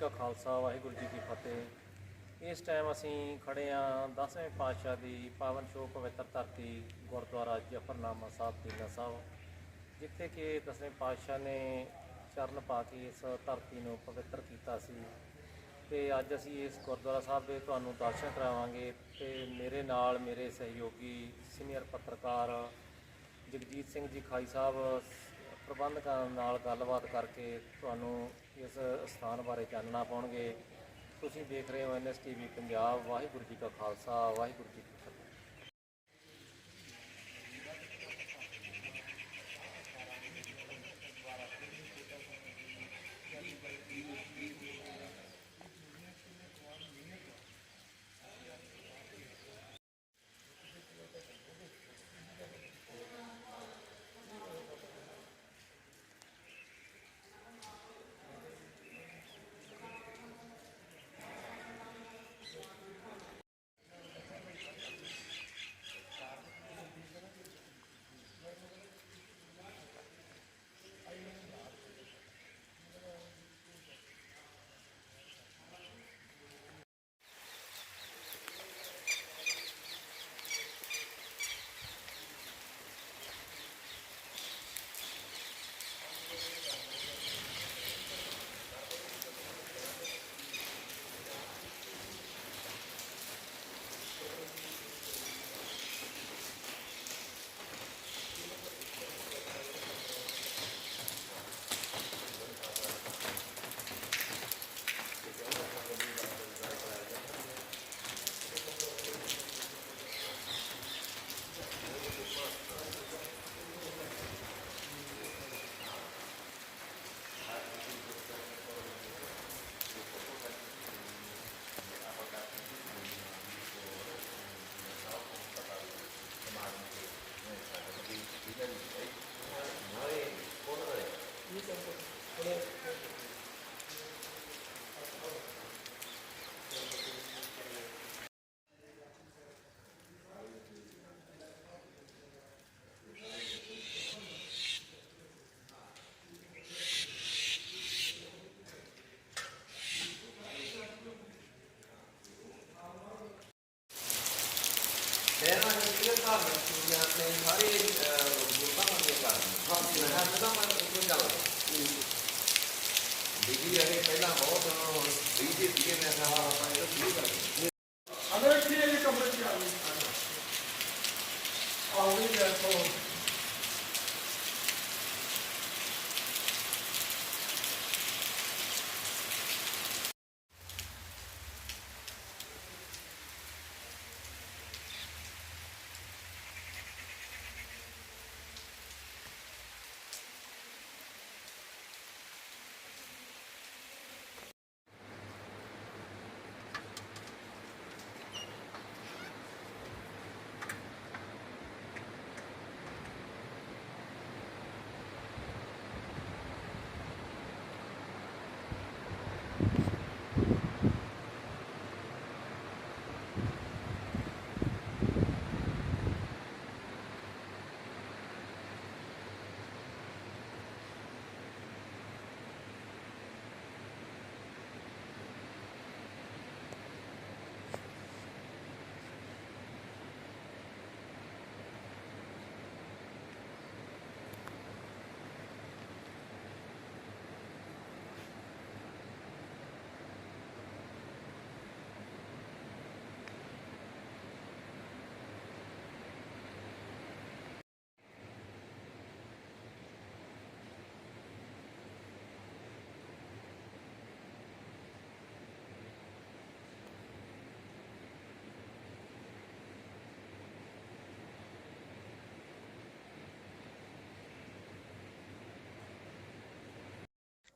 ਕਾ ਖਾਲਸਾ, ਵਾਹਿਗੁਰੂ ਜੀ ਕੀ ਫਤਿਹ। ਇਸ ਟਾਈਮ ਅਸੀਂ ਖੜੇ ਆਂ 10ਵੇਂ ਪਾਤਸ਼ਾਹ ਦੀ ਪਾਵਨ ਸ਼ੋਭ ਪਵਿੱਤਰ ਧਰਤੀ ਗੁਰਦੁਆਰਾ ਜਫਰਨਾਮਾ ਸਾਹਿਬ, ਦੀਨਾ ਸਾਹਿਬ, ਜਿੱਥੇ ਕਿ ਦਸਵੇਂ ਪਾਤਸ਼ਾਹ ਨੇ ਚਰਨ ਪਾ ਕੇ ਇਸ ਧਰਤੀ ਨੂੰ ਪਵਿੱਤਰ ਕੀਤਾ ਸੀ। ਤੇ ਅੱਜ ਅਸੀਂ ਇਸ ਗੁਰਦੁਆਰਾ ਸਾਹਿਬ ਦੇ ਤੁਹਾਨੂੰ ਦਰਸ਼ਨ ਕਰਾਵਾਂਗੇ ਤੇ ਮੇਰੇ ਨਾਲ ਮੇਰੇ ਸਹਿਯੋਗੀ ਸੀਨੀਅਰ ਪੱਤਰਕਾਰ ਜਗਜੀਤ ਸਿੰਘ ਜੀ ਖਾਈ ਸਾਹਿਬ, ਪ੍ਰਬੰਧਕਾਂ ਨਾਲ ਗੱਲਬਾਤ ਕਰਕੇ ਤੁਹਾਨੂੰ ਇਸ ਸਥਾਨ ਬਾਰੇ ਜਾਣਨਾ ਪਾਉਣਗੇ। ਤੁਸੀਂ ਦੇਖ ਰਹੇ ਹੋ ਐਨਐਸਟੀਵੀ ਪੰਜਾਬ। ਵਾਹਿਗੁਰੂ ਜੀ ਕਾ ਖਾਲਸਾ, ਵਾਹਿਗੁਰੂ ਜੀ ਕੀ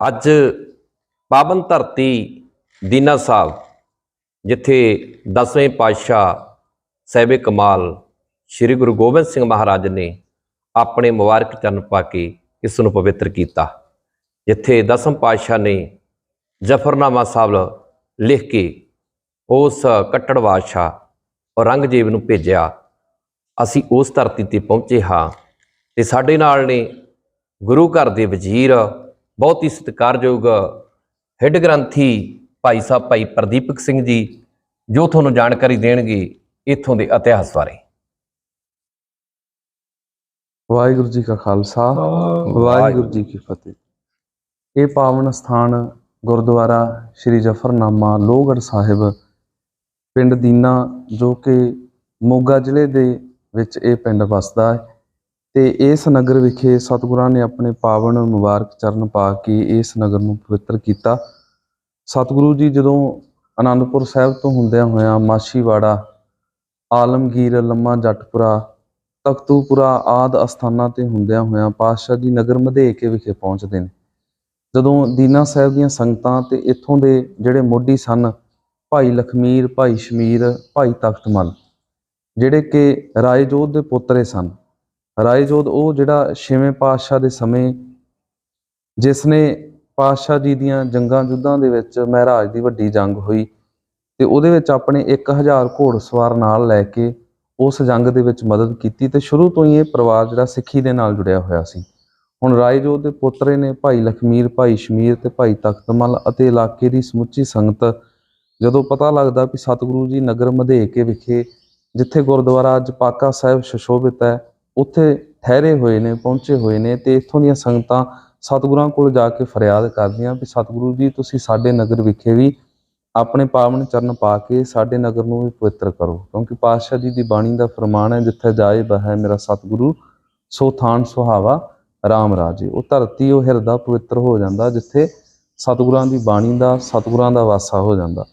ਅੱਜ ਪਾਵਨ ਧਰਤੀ ਦੀਨਾ ਸਾਹਿਬ ਜਿੱਥੇ ਦਸਵੇਂ ਪਾਤਸ਼ਾਹ ਸਾਹਿਬੇ ਕਮਾਲ ਸ੍ਰੀ ਗੁਰੂ ਗੋਬਿੰਦ ਸਿੰਘ ਮਹਾਰਾਜ ਨੇ ਆਪਣੇ ਮੁਬਾਰਕ ਚਰਨ ਪਾ ਕੇ ਇਸ ਨੂੰ ਪਵਿੱਤਰ ਕੀਤਾ, ਜਿੱਥੇ ਦਸਮ ਪਾਤਸ਼ਾਹ ਨੇ ਜਫਰਨਾਮਾ ਸਾਹਿਬ ਲਿਖ ਕੇ ਉਸ ਕੱਟੜ ਬਾਦਸ਼ਾਹ ਔਰੰਗਜ਼ੇਬ ਨੂੰ ਭੇਜਿਆ, ਅਸੀਂ ਉਸ ਧਰਤੀ ਤੇ ਪਹੁੰਚੇ ਹਾਂ ਤੇ ਸਾਡੇ ਨਾਲ ਨੇ ਗੁਰੂ ਘਰ ਦੇ ਵਜ਼ੀਰ ਬਹੁਤ ਹੀ ਸਤਿਕਾਰਯੋਗ ਹੈੱਡ ਗ੍ਰੰਥੀ ਭਾਈ ਸਾਹਿਬ, ਭਾਈ ਪ੍ਰਦੀਪਕ ਸਿੰਘ ਜੀ, ਜੋ ਤੁਹਾਨੂੰ ਜਾਣਕਾਰੀ ਦੇਣਗੇ ਇੱਥੋਂ ਦੇ ਇਤਿਹਾਸ ਬਾਰੇ। ਵਾਹਿਗੁਰੂ ਜੀ ਕਾ ਖਾਲਸਾ, ਵਾਹਿਗੁਰੂ ਜੀ ਕੀ ਫਤਿਹ। ਇਹ ਪਾਵਨ ਸਥਾਨ ਗੁਰਦੁਆਰਾ ਸ੍ਰੀ ਜਫਰਨਾਮਾ ਲੋਹਗੜ੍ਹ ਸਾਹਿਬ ਪਿੰਡ ਦੀਨਾ, ਜੋ ਕਿ ਮੋਗਾ ਜ਼ਿਲ੍ਹੇ ਦੇ ਵਿੱਚ ਇਹ ਪਿੰਡ ਵੱਸਦਾ ਹੈ। ਤੇ ਇਸ ਨਗਰ ਵਿਖੇ ਸਤਿਗੁਰਾਂ ਨੇ ਆਪਣੇ ਪਾਵਨ ਮੁਬਾਰਕ ਚਰਨ ਪਾ ਕੇ ਇਸ ਨਗਰ ਨੂੰ ਪਵਿੱਤਰ ਕੀਤਾ। ਸਤਿਗੁਰੂ ਜੀ ਜਦੋਂ ਆਨੰਦਪੁਰ ਸਾਹਿਬ ਤੋਂ ਹੁੰਦਿਆਂ ਹੋਇਆਂ ਮਾਛੀਵਾੜਾ, ਆਲਮਗੀਰ, ਲੰਮਾ ਜੱਟਪੁਰਾ, ਤਖਤੂਪੁਰਾ ਆਦ ਅਸਥਾਨਾਂ ਤੇ ਹੁੰਦਿਆਂ ਹੋਇਆਂ ਪਾਤਸ਼ਾਹ ਜੀ ਨਗਰ ਮਧੇਕੇ ਵਿਖੇ ਪਹੁੰਚਦੇ ਨੇ। ਜਦੋਂ ਦੀਨਾ ਸਾਹਿਬ ਦੀਆਂ ਸੰਗਤਾਂ ਤੇ ਇੱਥੋਂ ਦੇ ਜਿਹੜੇ ਮੋਢੀ ਸਨ, ਭਾਈ ਲਖਮੀਰ, ਭਾਈ ਸ਼ਮੀਰ, ਭਾਈ ਤਖਤਮਲ, ਜਿਹੜੇ ਕਿ ਰਾਏ ਜੋਧ ਦੇ ਪੁੱਤਰੇ ਸਨ ਰਾਏ ਜੋਧ ਉਹ ਜਿਹੜਾ ਛੇਵੇਂ ਪਾਤਸ਼ਾਹ ਦੇ ਸਮੇਂ ਜਿਸ ਨੇ ਪਾਤਸ਼ਾਹ ਜੀ ਦੀਆਂ ਜੰਗਾਂ ਯੁੱਧਾਂ ਦੇ ਵਿੱਚ ਮਹਾਰਾਜ ਦੀ ਵੱਡੀ ਜੰਗ ਹੋਈ ਤੇ ਉਹਦੇ ਵਿੱਚ ਆਪਣੇ 1000 ਘੋੜਸਵਾਰ ਨਾਲ ਲੈ ਕੇ ਉਸ ਜੰਗ ਦੇ ਵਿੱਚ ਮਦਦ ਕੀਤੀ ਤੇ ਸ਼ੁਰੂ ਤੋਂ ਹੀ ਇਹ ਪਰਿਵਾਰ ਜਿਹੜਾ ਸਿੱਖੀ ਦੇ ਨਾਲ ਜੁੜਿਆ ਹੋਇਆ ਸੀ। ਹੁਣ ਰਾਏ ਰਾਏਜੋਤ ਦੇ ਪੁੱਤਰੇ ਨੇ ਭਾਈ ਲਖਮੀਰ, ਭਾਈ ਸ਼ਮੀਰ ਤੇ ਭਾਈ ਤਖਤਮਲ ਅਤੇ ਇਲਾਕੇ ਦੀ ਸਮੁੱਚੀ ਸੰਗਤ ਜਦੋਂ ਪਤਾ ਲੱਗਦਾ ਕਿ ਸਤਿਗੁਰੂ ਜੀ ਨਗਰ ਮਧੇਕੇ ਵਿਖੇ ਜਿੱਥੇ ਗੁਰਦੁਆਰਾ ਅੱਜ ਪਾਕਾ ਸਾਹਿਬ ਸ਼ਸ਼ੋਭਿਤ ਹੈ ਉੱਥੇ ਠਹਿਰੇ ਹੋਏ ਨੇ, ਪਹੁੰਚੇ ਹੋਏ ਨੇ ਤੇ ਇੱਥੋਂ ਦੀਆਂ ਸੰਗਤਾਂ ਸਤਿਗੁਰਾਂ ਕੋਲ ਜਾ ਕੇ ਫਰਿਆਦ ਕਰਦੀਆਂ ਵੀ ਸਤਿਗੁਰੂ ਜੀ, ਤੁਸੀਂ ਸਾਡੇ ਨਗਰ ਵਿਖੇ ਵੀ ਆਪਣੇ ਪਾਵਨ ਚਰਨ ਪਾ ਕੇ ਸਾਡੇ ਨਗਰ ਨੂੰ ਵੀ ਪਵਿੱਤਰ ਕਰੋ। ਕਿਉਂਕਿ ਪਾਤਸ਼ਾਹ ਜੀ ਦੀ ਬਾਣੀ ਦਾ ਫਰਮਾਨ ਹੈ, ਜਿੱਥੇ ਜਾਏ ਬਹਿ ਮੇਰਾ ਸਤਿਗੁਰੂ, ਸੋ ਥਾਨ ਸੁਹਾਵਾ, ਰਾਮ ਰਾਜੇ। ਉਹ ਧਰਤੀ, ਉਹ ਹਿਰਦਾ ਪਵਿੱਤਰ ਹੋ ਜਾਂਦਾ, ਜਿੱਥੇ ਸਤਿਗੁਰਾਂ ਦੀ ਬਾਣੀ ਦਾ, ਸਤਿਗੁਰਾਂ ਦਾ ਵਾਸਾ ਹੋ ਜਾਂਦਾ।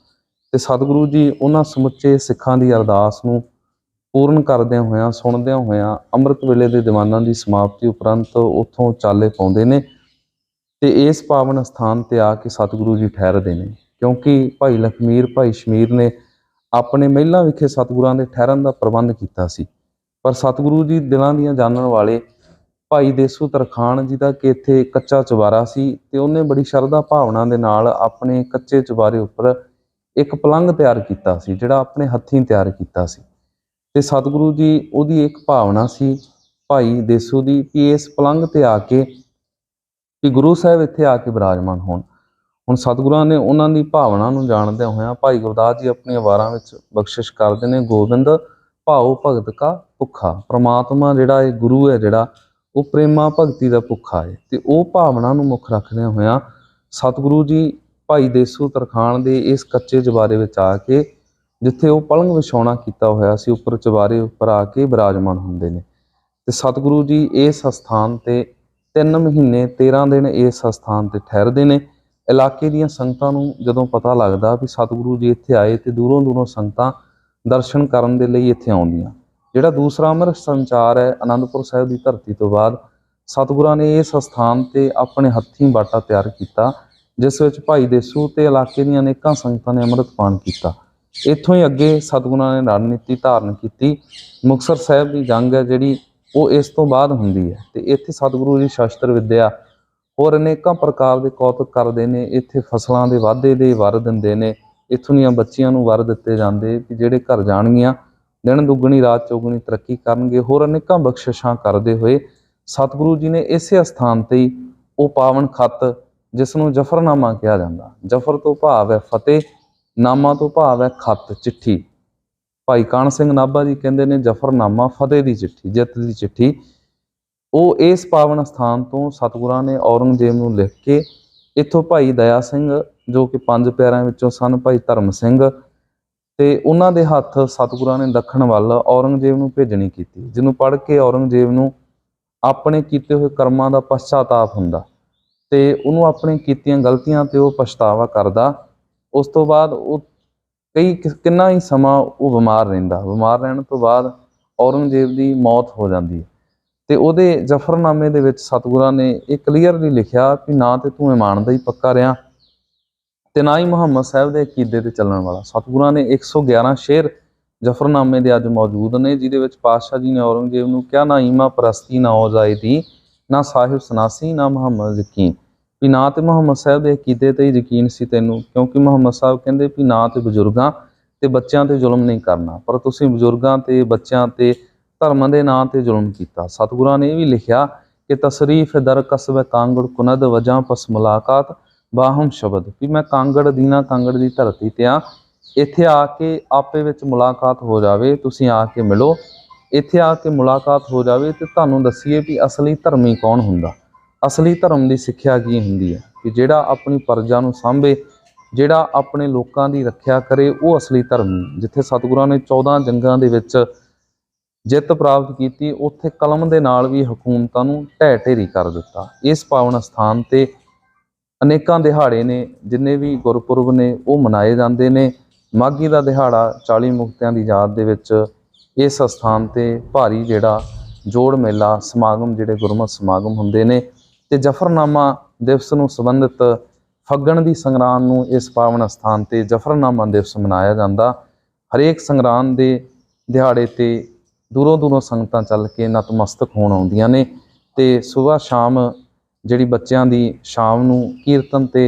ਤੇ ਸਤਿਗੁਰੂ ਜੀ, ਉਹਨਾਂ ਸਮੁੱਚੇ ਸਿੱਖਾਂ ਦੀ ਅਰਦਾਸ ਨੂੰ ਪੂਰਨ ਕਰਦਿਆਂ ਹੋਇਆਂ, ਸੁਣਦਿਆਂ ਹੋਇਆਂ ਅੰਮ੍ਰਿਤ ਵੇਲੇ ਦੇ ਦੀਵਾਨਾਂ ਦੀ ਸਮਾਪਤੀ ਉਪਰੰਤ ਉੱਥੋਂ ਚਾਲੇ ਪਾਉਂਦੇ ਨੇ ਤੇ ਇਸ ਪਾਵਨ ਸਥਾਨ ਤੇ ਆ ਕੇ ਸਤਿਗੁਰੂ ਜੀ ਠਹਿਰਦੇ ਨੇ। ਕਿਉਂਕਿ ਭਾਈ ਲਖਮੀਰ, ਭਾਈ ਸ਼ਮੀਰ ਨੇ ਆਪਣੇ ਮਹਿਲਾਂ ਵਿਖੇ ਸਤਿਗੁਰਾਂ ਦੇ ਠਹਿਰਨ ਦਾ ਪ੍ਰਬੰਧ ਕੀਤਾ ਸੀ। ਪਰ ਸਤਿਗੁਰੂ ਜੀ ਦਿਲਾਂ ਦੀਆਂ ਜਾਣਨ ਵਾਲੇ ਭਾਈ ਦੇਸੂ ਤਰਖਾਨ ਜੀ ਦਾ ਕਿ ਇੱਥੇ ਕੱਚਾ ਚੁਬਾਰਾ ਸੀ ਤੇ ਉਹਨੇ ਬੜੀ ਸ਼ਰਧਾ ਭਾਵਨਾ ਦੇ ਨਾਲ ਆਪਣੇ ਕੱਚੇ ਚੁਬਾਰੇ ਉੱਪਰ ਇੱਕ ਪਲੰਘ ਤਿਆਰ ਕੀਤਾ ਸੀ, ਜਿਹੜਾ ਆਪਣੇ ਹੱਥੀਂ ਤਿਆਰ ਕੀਤਾ ਸੀ। ਤੇ ਸਤਿਗੁਰੂ ਜੀ ਉਹਦੀ ਇੱਕ ਭਾਵਨਾ ਸੀ, ਭਾਈ ਦੇਸੂ ਦੀ ਕਿ ਇਸ ਪਲੰਘ ਤੇ ਆ ਕੇ ਕਿ ਗੁਰੂ ਸਾਹਿਬ ਇੱਥੇ ਆ ਕੇ ਬਿਰਾਜਮਾਨ ਹੋਣ। ਹੁਣ ਸਤਿਗੁਰਾਂ ਨੇ ਉਹਨਾਂ ਦੀ ਭਾਵਨਾ ਨੂੰ ਜਾਣਦਿਆਂ ਹੋਇਆਂ ਭਾਈ ਗੁਰਦਾਸ ਜੀ ਆਪਣੀਆਂ ਵਾਰਾਂ ਵਿੱਚ ਬਖਸ਼ਿਸ਼ ਕਰਦੇ ਨੇ, ਗੋਬਿੰਦ, ਭਾਉ ਭਗਤ ਕਾ ਭੁੱਖਾ। ਪ੍ਰਮਾਤਮਾ ਜਿਹੜਾ ਇਹ ਗੁਰੂ ਹੈ ਜਿਹੜਾ, ਉਹ ਪ੍ਰੇਮਾ ਭਗਤੀ ਦਾ ਭੁੱਖਾ ਹੈ। ਤੇ ਉਹ ਭਾਵਨਾ ਨੂੰ ਮੁੱਖ ਰੱਖਦਿਆਂ ਹੋਇਆਂ ਸਤਿਗੁਰੂ ਜੀ ਭਾਈ ਦੇਸੂ ਤਰਖਾਨ ਦੇ ਇਸ ਕੱਚੇ ਜਵਾਰੇ ਵਿੱਚ ਆ ਕੇ ਜਿੱਥੇ ਉਹ ਪਲੰਗ ਵਿਛਾਉਣਾ ਕੀਤਾ ਹੋਇਆ ਸੀ, ਉੱਪਰ ਚਵਾਰੇ ਉੱਪਰ ਆ ਕੇ ਬਿਰਾਜਮਾਨ ਹੁੰਦੇ ਨੇ। ਤੇ ਸਤਿਗੁਰੂ ਜੀ ਇਸ ਸਥਾਨ ਤੇ 3 ਮਹੀਨੇ 13 ਦਿਨ ਇਸ ਸਥਾਨ ਤੇ ਠਹਿਰਦੇ ਨੇ। ਇਲਾਕੇ ਦੀਆਂ ਸੰਗਤਾਂ ਨੂੰ ਜਦੋਂ ਪਤਾ ਲੱਗਦਾ ਵੀ ਸਤਿਗੁਰੂ ਜੀ ਇੱਥੇ ਆਏ ਤੇ ਦੂਰੋਂ ਦੂਰੋਂ ਸੰਗਤਾਂ ਦਰਸ਼ਨ ਕਰਨ ਦੇ ਲਈ ਇੱਥੇ ਆਉਂਦੀਆਂ। ਜਿਹੜਾ ਦੂਸਰਾ ਅਮਰ ਸੰਚਾਰ ਹੈ ਆਨੰਦਪੁਰ ਸਾਹਿਬ ਦੀ ਧਰਤੀ ਤੋਂ ਬਾਅਦ, ਸਤਿਗੁਰਾਂ ਨੇ ਇਸ ਸਥਾਨ ਤੇ ਆਪਣੇ ਹੱਥੀਂ ਬਾਟਾ ਤਿਆਰ ਕੀਤਾ, ਜਿਸ ਵਿੱਚ ਭਾਈ ਦੇਸੂ ਤੇ ਇਲਾਕੇ ਦੀਆਂ ਅਨੇਕਾਂ ਸੰਗਤਾਂ ਨੇ ਅੰਮ੍ਰਿਤ ਪਾਨ ਕੀਤਾ। ਇੱਥੋਂ ਹੀ ਅੱਗੇ ਸਤਿਗੁਰਾਂ ਨੇ ਰਣਨੀਤੀ ਧਾਰਨ ਕੀਤੀ। ਮੁਕਤਸਰ ਸਾਹਿਬ ਦੀ ਜੰਗ ਹੈ ਜਿਹੜੀ ਉਹ ਇਸ ਤੋਂ ਬਾਅਦ ਹੁੰਦੀ ਹੈ ਤੇ ਇੱਥੇ ਸਤਿਗੁਰੂ ਜੀ ਸ਼ਸਤਰ ਵਿੱਦਿਆ ਹੋਰ ਅਨੇਕਾਂ ਪ੍ਰਕਾਰ ਦੇ ਕੌਤਕ ਕਰਦੇ ਨੇ, ਇੱਥੇ ਫਸਲਾਂ ਦੇ ਵਾਧੇ ਦੇ ਵਰ ਦਿੰਦੇ ਨੇ, ਇੱਥੋਂ ਦੀਆਂ ਬੱਚੀਆਂ ਨੂੰ ਵਰ ਦਿੱਤੇ ਜਾਂਦੇ ਕਿ ਜਿਹੜੇ ਘਰ ਜਾਣਗੀਆਂ, ਦਿਨ ਦੁੱਗਣੀ, ਰਾਤ ਚੌਗਣੀ ਤਰੱਕੀ ਕਰਨਗੇ, ਹੋਰ ਅਨੇਕਾਂ ਬਖਸ਼ਿਸ਼ਾਂ ਕਰਦੇ ਹੋਏ ਸਤਿਗੁਰੂ ਜੀ ਨੇ ਇਸੇ ਸਥਾਨ ਤੇ ਹੀ ਉਹ ਪਾਵਨ ਖੱਤ, ਜਿਸ ਨੂੰ ਜਫਰਨਾਮਾ ਕਿਹਾ ਜਾਂਦਾ। ਜਫਰ ਤੋਂ ਭਾਵ ਹੈ ਫਤਿਹ ਨਾਮਾ ਤੋਂ ਭਾਵ ਹੈ ਖੱਤ, ਚਿੱਠੀ। ਭਾਈ ਕਾਨ ਸਿੰਘ ਨਾਭਾ ਜੀ ਕਹਿੰਦੇ ਨੇ ਜਫਰਨਾਮਾ ਫਤਿਹ ਦੀ ਚਿੱਠੀ, ਜਿੱਤ ਦੀ ਚਿੱਠੀ। ਉਹ ਇਸ ਪਾਵਨ ਸਥਾਨ ਤੋਂ ਸਤਿਗੁਰਾਂ ਨੇ ਔਰੰਗਜ਼ੇਬ ਨੂੰ ਲਿਖ ਕੇ ਇੱਥੋਂ ਭਾਈ ਦਇਆ ਸਿੰਘ, ਜੋ ਕਿ ਪੰਜ ਪਿਆਰਿਆਂ ਵਿੱਚੋਂ ਸਨ, ਭਾਈ ਧਰਮ ਸਿੰਘ ਤੇ ਉਹਨਾਂ ਦੇ ਹੱਥ ਸਤਿਗੁਰਾਂ ਨੇ ਦੱਖਣ ਵੱਲ ਔਰੰਗਜ਼ੇਬ ਨੂੰ ਭੇਜਣੀ ਕੀਤੀ, ਜਿਹਨੂੰ ਪੜ੍ਹ ਕੇ ਔਰੰਗਜ਼ੇਬ ਨੂੰ ਆਪਣੇ ਕੀਤੇ ਹੋਏ ਕਰਮਾਂ ਦਾ ਪਛਤਾਤਾਪ ਹੁੰਦਾ ਤੇ ਉਹਨੂੰ ਆਪਣੇ ਕੀਤੀਆਂ ਗਲਤੀਆਂ ਤੇ ਉਹ ਪਛਤਾਵਾ ਕਰਦਾ। ਉਸ ਤੋਂ ਬਾਅਦ ਉਹ ਕਈ ਕਿੰਨਾ ਹੀ ਸਮਾਂ ਉਹ ਬਿਮਾਰ ਰਹਿੰਦਾ। ਬਿਮਾਰ ਰਹਿਣ ਤੋਂ ਬਾਅਦ ਔਰੰਗਜ਼ੇਬ ਦੀ ਮੌਤ ਹੋ ਜਾਂਦੀ ਹੈ। ਤੇ ਉਹਦੇ ਜਫਰਨਾਮੇ ਦੇ ਵਿੱਚ ਸਤਿਗੁਰਾਂ ਨੇ ਇਹ ਕਲੀਅਰਲੀ ਲਿਖਿਆ ਕਿ ਨਾ ਤੇ ਤੂੰ ਇਮਾਨ ਦਾ ਹੀ ਪੱਕਾ ਰਿਹਾ। ਤੇ ਨਾ ਹੀ ਮੁਹੰਮਦ ਸਾਹਿਬ ਦੇ ਅਕੀਦੇ ਤੇ ਚੱਲਣ ਵਾਲਾ। ਸਤਿਗੁਰਾਂ ਨੇ 111 ਸ਼ੇਰ ਜਫਰਨਾਮੇ ਦੇ ਅੱਜ ਮੌਜੂਦ ਨੇ, ਜਿਹਦੇ ਵਿੱਚ ਪਾਤਸ਼ਾਹ ਜੀ ਨੇ ਔਰੰਗਜ਼ੇਬ ਨੂੰ ਕਿਹਾ, ਨਾ ਈਮਾ ਪ੍ਰਸਤੀ, ਨਾ ਹੋ ਜਾਏ ਦੀ, ਨਾ ਸਾਹਿਬ ਸਨਾਸੀ, ਨਾ ਮੁਹੰਮਦ ਯਕੀਨ ਵੀ ਨਾ ਤੇ ਮੁਹੰਮਦ ਸਾਹਿਬ ਦੇ ਅਕੀਦੇ ਤੇ ਹੀ ਯਕੀਨ ਸੀ ਤੈਨੂੰ, ਕਿਉਂਕਿ ਮੁਹੰਮਦ ਸਾਹਿਬ ਕਹਿੰਦੇ ਵੀ ਨਾ ਤੇ ਬਜ਼ੁਰਗਾਂ ਤੇ ਬੱਚਿਆਂ ਤੇ ਜ਼ੁਲਮ ਨਹੀਂ ਕਰਨਾ, ਪਰ ਤੁਸੀਂ ਬਜ਼ੁਰਗਾਂ ਤੇ, ਬੱਚਿਆਂ ਤੇ, ਧਰਮ ਦੇ ਨਾਂ ਤੇ ਜ਼ੁਲਮ ਕੀਤਾ। ਸਤਿਗੁਰਾਂ ਨੇ ਇਹ ਵੀ ਲਿਖਿਆ ਕਿ ਤਸਰੀਫ ਦਰ ਕਸਬ ਕਾਂਗੜ ਕੁਨਦ ਵਜਾਂ ਪਸ ਮੁਲਾਕਾਤ ਬਾਹਮ ਸ਼ਬਦ। ਵੀ ਮੈਂ ਕਾਂਗੜ, ਦੀਨਾ ਕਾਂਗੜ ਦੀ ਧਰਤੀ ਤੇ ਆ, ਇੱਥੇ ਆ ਕੇ ਆਪੇ ਵਿੱਚ ਮੁਲਾਕਾਤ ਹੋ ਜਾਵੇ, ਤੁਸੀਂ ਆ ਕੇ ਮਿਲੋ। ਇੱਥੇ ਆ ਕੇ ਮੁਲਾਕਾਤ ਹੋ ਜਾਵੇ ਤੇ ਤੁਹਾਨੂੰ ਦੱਸੀਏ ਵੀ ਅਸਲੀ ਧਰਮੀ ਕੌਣ ਹੁੰਦਾ। ਅਸਲੀ ਧਰਮ ਦੀ ਸਿੱਖਿਆ ਕੀ ਹੁੰਦੀ ਹੈ? ਕਿ ਜਿਹੜਾ ਆਪਣੀ ਪਰਜਾ ਨੂੰ ਸਾਂਭੇ, ਜਿਹੜਾ ਆਪਣੇ ਲੋਕਾਂ ਦੀ ਰੱਖਿਆ ਕਰੇ, ਉਹ ਅਸਲੀ ਧਰਮ ਜਿੱਥੇ ਸਤਿਗੁਰਾਂ ਨੇ 14 ਜੰਗਾਂ ਦੇ ਵਿੱਚ ਜਿੱਤ ਪ੍ਰਾਪਤ ਕੀਤੀ, ਉੱਥੇ ਕਲਮ ਦੇ ਨਾਲ ਵੀ ਹਕੂਮਤਾਂ ਨੂੰ ਢਹਿ ਢੇਰੀ ਕਰ ਦਿੱਤਾ। ਇਸ ਪਾਵਨ ਸਥਾਨ ਤੇ ਅਨੇਕਾਂ ਦਿਹਾੜੇ ਨੇ, ਜਿੰਨੇ ਵੀ ਗੁਰਪੁਰਬ ਨੇ, ਉਹ ਮਨਾਏ ਜਾਂਦੇ ਨੇ। ਮਾਘੀ ਦਾ ਦਿਹਾੜਾ 40 ਮੁਕਤਿਆਂ ਦੀ ਯਾਦ ਦੇ ਵਿੱਚ ਇਸ ਸਥਾਨ ਤੇ ਭਾਰੀ ਜਿਹੜਾ ਜੋੜ ਮੇਲਾ, ਸਮਾਗਮ, ਜਿਹੜੇ ਗੁਰਮਤ ਸਮਾਗਮ ਹੁੰਦੇ ਨੇ ਤੇ ਜਫਰਨਾਮਾ ਦਿਵਸ ਨੂੰ ਸੰਬੰਧਿਤ ਫੱਗਣ ਦੀ ਸੰਗਰਾਂਦ ਨੂੰ ਇਸ ਪਾਵਨ ਸਥਾਨ ਤੇ ਜਫਰਨਾਮਾ ਦਿਵਸ ਮਨਾਇਆ ਜਾਂਦਾ। ਹਰੇਕ ਸੰਗਰਾਂਦ ਦੇ ਦਿਹਾੜੇ ਤੇ ਦੂਰੋਂ ਦੂਰੋਂ ਸੰਗਤਾਂ ਚੱਲ ਕੇ ਨਤਮਸਤਕ ਹੋਣ ਆਉਂਦੀਆਂ ਨੇ ਤੇ ਸਵੇਰ ਸ਼ਾਮ ਜਿਹੜੀ ਬੱਚਿਆਂ ਦੀ ਸ਼ਾਮ ਨੂੰ ਕੀਰਤਨ ਤੇ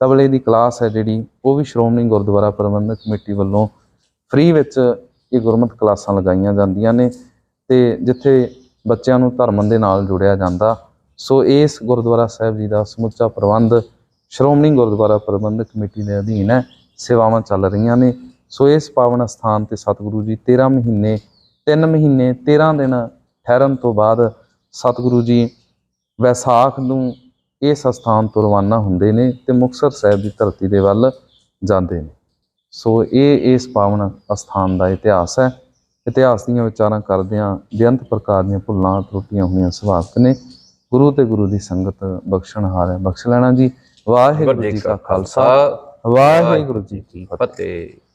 ਤਬਲੇ ਦੀ ਕਲਾਸ ਹੈ ਜਿਹੜੀ, ਉਹ ਵੀ ਸ਼੍ਰੋਮਣੀ ਗੁਰਦੁਆਰਾ ਪ੍ਰਬੰਧਕ ਕਮੇਟੀ ਵੱਲੋਂ ਫ੍ਰੀ ਵਿੱਚ ਇਹ ਗੁਰਮਤ ਕਲਾਸਾਂ ਲਗਾਈਆਂ ਜਾਂਦੀਆਂ ਨੇ ਤੇ ਜਿੱਥੇ ਬੱਚਿਆਂ ਨੂੰ ਧਰਮ ਦੇ ਨਾਲ ਜੋੜਿਆ ਜਾਂਦਾ। ਸੋ ਇਸ ਗੁਰਦੁਆਰਾ ਸਾਹਿਬ ਜੀ ਦਾ ਸਮੁੱਚਾ ਪ੍ਰਬੰਧ ਸ਼੍ਰੋਮਣੀ ਗੁਰਦੁਆਰਾ ਪ੍ਰਬੰਧਕ ਕਮੇਟੀ ਦੇ ਅਧੀਨ ਹੈ, ਸੇਵਾਵਾਂ ਚੱਲ ਰਹੀਆਂ ਨੇ। ਸੋ ਇਸ ਪਾਵਨ ਸਥਾਨ ਤੇ ਸਤਿਗੁਰੂ ਜੀ 13 ਮਹੀਨੇ 3 ਮਹੀਨੇ 13 ਦਿਨ ਠਹਿਰਨ ਤੋਂ ਬਾਅਦ ਸਤਿਗੁਰੂ ਜੀ ਵੈਸਾਖ ਨੂੰ ਇਸ ਸਥਾਨ ਤੋਂ ਰਵਾਨਾ ਹੁੰਦੇ ਨੇ ਤੇ ਮੁਕਤਸਰ ਸਾਹਿਬ ਦੀ ਧਰਤੀ ਦੇ ਵੱਲ ਜਾਂਦੇ ਨੇ। ਸੋ ਇਹ ਇਸ ਪਾਵਨ ਅਸਥਾਨ ਦਾ ਇਤਿਹਾਸ ਹੈ। ਇਤਿਹਾਸ ਦੀਆਂ ਵਿਚਾਰਾਂ ਕਰਦਿਆਂ ਬੇਅੰਤ ਪ੍ਰਕਾਰ ਦੀਆਂ ਭੁੱਲਾਂ, ਤਰੁੱਟੀਆਂ ਹੋਈਆਂ ਸੁਭਾਵਿਕ ਨੇ। ਗੁਰੂ ਤੇ ਗੁਰੂ ਦੀ ਸੰਗਤ ਬਖਸ਼ਣਹਾਰ ਹੈ। ਬਖਸ਼ ਲੈਣਾ ਜੀ। ਵਾਹਿਗੁਰੂ ਜੀ ਕਾ ਖਾਲਸਾ। ਵਾਹਿਗੁਰੂ ਜੀ ਕੀ ਫਤਿਹ। ਫਤਿਹ।